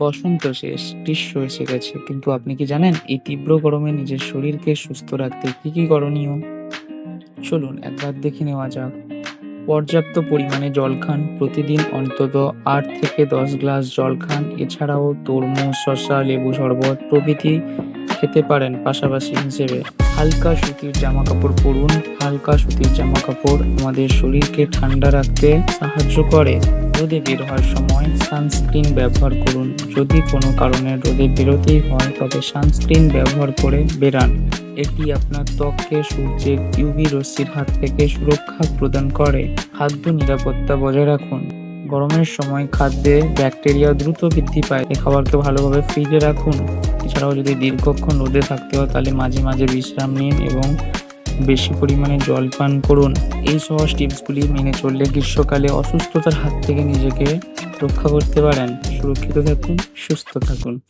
বসন্ত শেষ, গ্রীষ্ম এসে গেছে। কিন্তু আপনি কি জানেন এই তীব্র গরমে নিজের শরীরকে সুস্থ রাখতে কি কি করণীয়? চলুন একবার দেখে নেওয়া যাক। পর্যাপ্ত পরিমাণে জল খান প্রতিদিন অন্তত আট থেকে দশ গ্লাস জল খান। এছাড়াও তরমুজ শসা লেবু শরবত প্রভৃতি খেতে পারেন পাশাপাশি হিসেবে। হালকা সুতির জামা কাপড় পরুন। হালকা সুতির জামা কাপড় আমাদের শরীরকে ঠান্ডা রাখতে সাহায্য করে। রোদে বের হওয়ার সময় সানস্ক্রিন ব্যবহার করুন। যদি কোনো কারণে রোদে বেরোতেই হয়, তবে সানস্ক্রিন ব্যবহার করে বেরান এটি আপনার ত্বককে সূর্যের ইউভি রশ্মির হাত থেকে সুরক্ষা প্রদান করে। খাদ্য নিরাপত্তা বজায় রাখুন। গরমের সময় খাদ্যে ব্যাকটেরিয়া দ্রুত বৃদ্ধি পায়। এই খাবারকে ভালোভাবে ফ্রিজে রাখুন। এছাড়াও যদি দীর্ঘক্ষণ রোদে থাকতে হয়, তাহলে মাঝে মাঝে বিশ্রাম নিন এবং বেশি পরিমাণে জল পান করুন। এই সহজ টিপসগুলি মেনে চললে গ্রীষ্মকালে অসুস্থতার হাত থেকে নিজেকে রক্ষা করতে পারেন। সুরক্ষিত থাকুন, সুস্থ থাকুন।